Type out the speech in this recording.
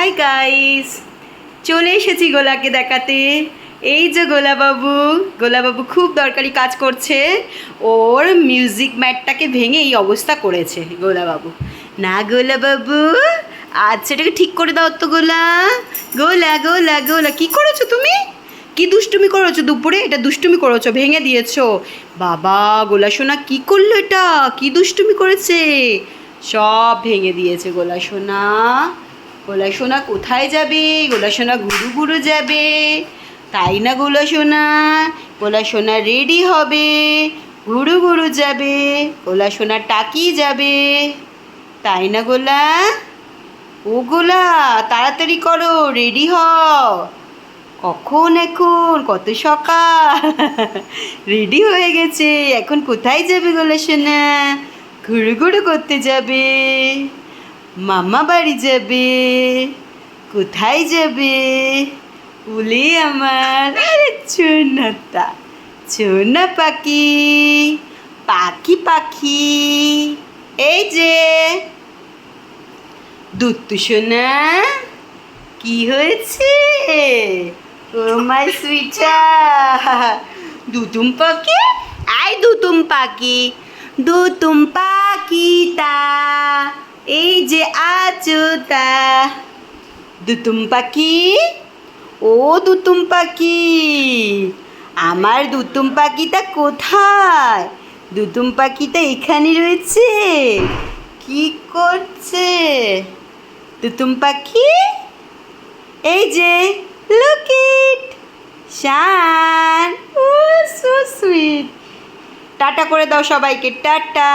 Hi guys চলে এসেছি গোলাকে দেখাতে। এই যে গোলাবাবু গোলাবাবু খুব দরকারি কাজ করছে। ওর মিউজিক ম্যাটটাকে ভেঙে এই অবস্থা করেছে গোলাবাবু। না গোলাবাবু আচ্ছা এটাকে ঠিক করে দাও তো গোলা। গোলা গোলা গোলা, কী করেছ তুমি? কি দুষ্টুমি করেছ দুপুরে? এটা দুষ্টুমি করেছ, ভেঙে দিয়েছ। বাবা, গোলা সোনা, কি করল এটা? কি দুষ্টুমি করেছে? সব ভেঙে দিয়েছে গোলা সোনা। গোলা সোনা কোথায় যাবে? গোলা সোনা গুরু ঘুরু যাবে। তাই না গোলা সোনা? গোলা সোনা রেডি হবে। গুরু ঘুরু যাবে। গোলা সোনা টাকি যাবে। তাই না গোলা? ও গোলা, তাড়াতাড়ি করো রেডি হও। কখন এখন? কত সকাল? রেডি হয়ে গেছে। এখন কোথায় যাবে গোলা সোনা? ঘুরু ঘুরু করতে যাবে। মামা বাড়ি যাবে, কোথায় যাবে? উলি আমার, আরে চুনাতা চুনা পাখি পাখি পাখি। এই যে, দুত্তু সোনা, কি হয়েছে? ও মাই সুইটা দুতুম পাখি? আই দুতুম পাখি, দুতুম পাখিটা এই আছো দুতুম পাখি ও দুতুম পাখি আমার দুতুম পাখিটা কোথায়? দুতুম পাখিটা এখানে রয়েছে। কি করছে? দুতুম পাখি এই যে লুক শান। ও সো সুইট টাটা করে দাও সবাইকে। টাটা।